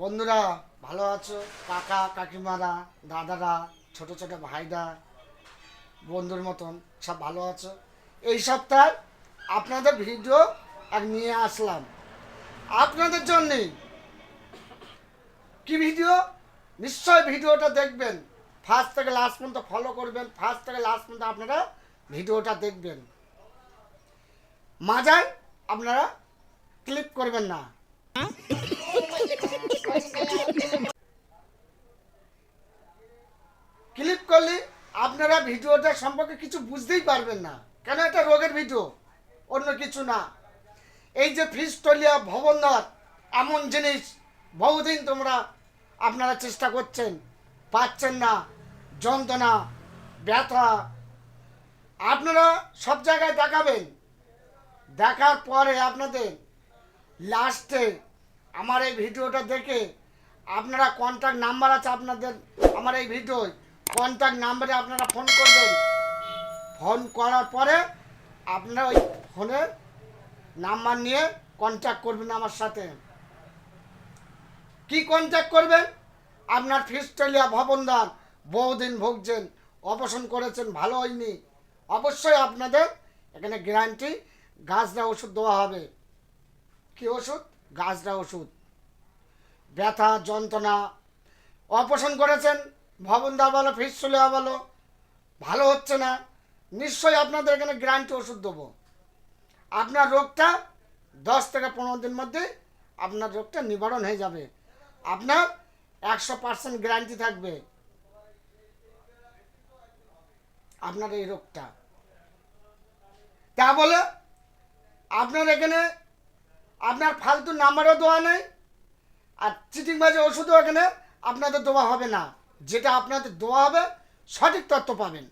বন্ধুরা, ভালো আছো? কাকা, কাকিমারা, দাদারা, ছোট ছোট ভাইরা, বন্ধুর মতন সব ভালো আছো? এই সপ্তাহে আপনাদের ভিডিও এক নিয়ে আসলাম। আপনাদের জন্যেই কি ভিডিও? নিশ্চয় ভিডিওটা দেখবেন। ফার্স্ট থেকে লাস্ট পর্যন্ত ফলো করবেন। ফার্স্ট থেকে লাস্ট পর্যন্ত আপনারা ভিডিওটা দেখবেন। মাজায় আপনারা ক্লিক করবেন না ক্লিক করলে আপনারা ভিডিওটা সম্পর্কে কিছু বুঝতেই পারবেন না। কেন এটা রোগের ভিডিও? অন্য কিছু না। এই যে ফিস্টলিয়া ভবনদার এমন জিনিস বহুদিন তোমরা আপনারা চেষ্টা করছেন, পাচ্ছেন না, যন্ত্রণা, ব্যথা। আপনারা সব জায়গায় দেখাবেন। দেখার পরে আপনাদের লাস্টে আমার এই ভিডিওটা দেখে আপনারা কন্ট্যাক্ট নাম্বার আছে আপনাদের, আমার এই ভিডিওয়। কন্ট্যাক্ট নাম্বারে আপনারা ফোন করবেন। ফোন করার পরে আপনারা ওই ফোনের নাম্বার নিয়ে কন্ট্যাক্ট করবেন আমার সাথে। কি কন্ট্যাক্ট করবেন? আপনার ফিস্টলিয়া ভবনদার, বহুদিন ভুগছেন অপারেশন করেছেন, ভালো হয়নি। অবশ্যই আপনাদের এখানে গ্যারান্টি গাছরা ওষুধ দেওয়া হবে। কি ওষুধ? গাছরা ওষুধ। ব্যথা, যন্ত্রণা অপারেশন করেছেন ভবনদার বলো ফিসুলিয়া বলো। ভালো হচ্ছে না। নিশ্চয়ই আপনাদের এখানে গ্যারান্টি ওষুধ দেবো। আপনার রোগটা দশ থেকে পনেরো দিন মধ্যে আপনার রোগটা নিবারণ হয়ে যাবে। আপনার একশো পার্সেন্ট গ্যারান্টি থাকবে। আপনার এই রোগটা। তা বলে, আপনার এখানে আপনার ফালতু নাম্বারও দেওয়া নেই, আর চিটিংবাজি ওষুধও এখানে আপনাদের দেওয়া হবে না। যেটা আপনাদের দেওয়া হবে, সঠিক তথ্য পাবেন।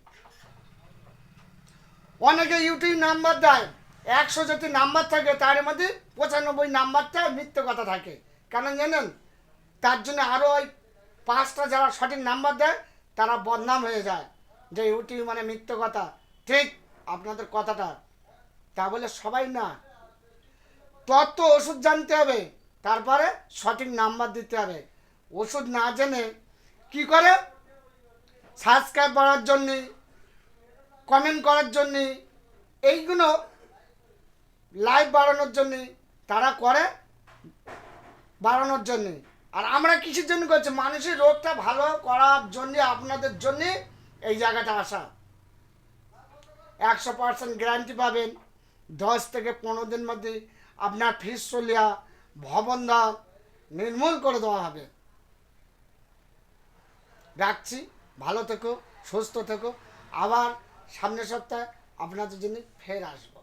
অনেকে ইউটিউব নাম্বার দেয়, একশো যদি নাম্বার থাকে, তার মধ্যে পঁচানব্বই নাম্বারটা মিথ্যে কথা থাকে। কেন জানেন? তার জন্য আরও ওই পাঁচটা যারা সঠিক নাম্বার দেয়, তারা বদনাম হয়ে যায়। যে ইউটিউব মানে মিথ্যে কথা। ঠিক আপনাদের কথাটা। তা বলে সবাই না। তত্ত্ব ওষুধ জানতে হবে। তারপরে সঠিক নাম্বার দিতে হবে। ওষুধ না জেনে কি করে? সাবস্ক্রাইব করার জন্যে কমেন্ট করার জন্যে, এইগুলো লাইভ বাড়ানোর জন্যে তারা করে বাড়ানোর জন্যে। আর আমরা কিসের জন্য করছি? মানুষের রোগটা ভালো করার জন্যে, আপনাদের জন্যে এই জায়গাটা আসা। একশো পার্সেন্ট গ্যারান্টি পাবেন। দশ থেকে পনেরো দিন মধ্যে আপনার ফিস চলিয়া ভবন ভবনদার নির্মূল করে দেওয়া হবে। রাখছি। ভালো থেকো সুস্থ থেকো। আবার সামনের সপ্তাহে আপনাদের জন্য ফের আসব।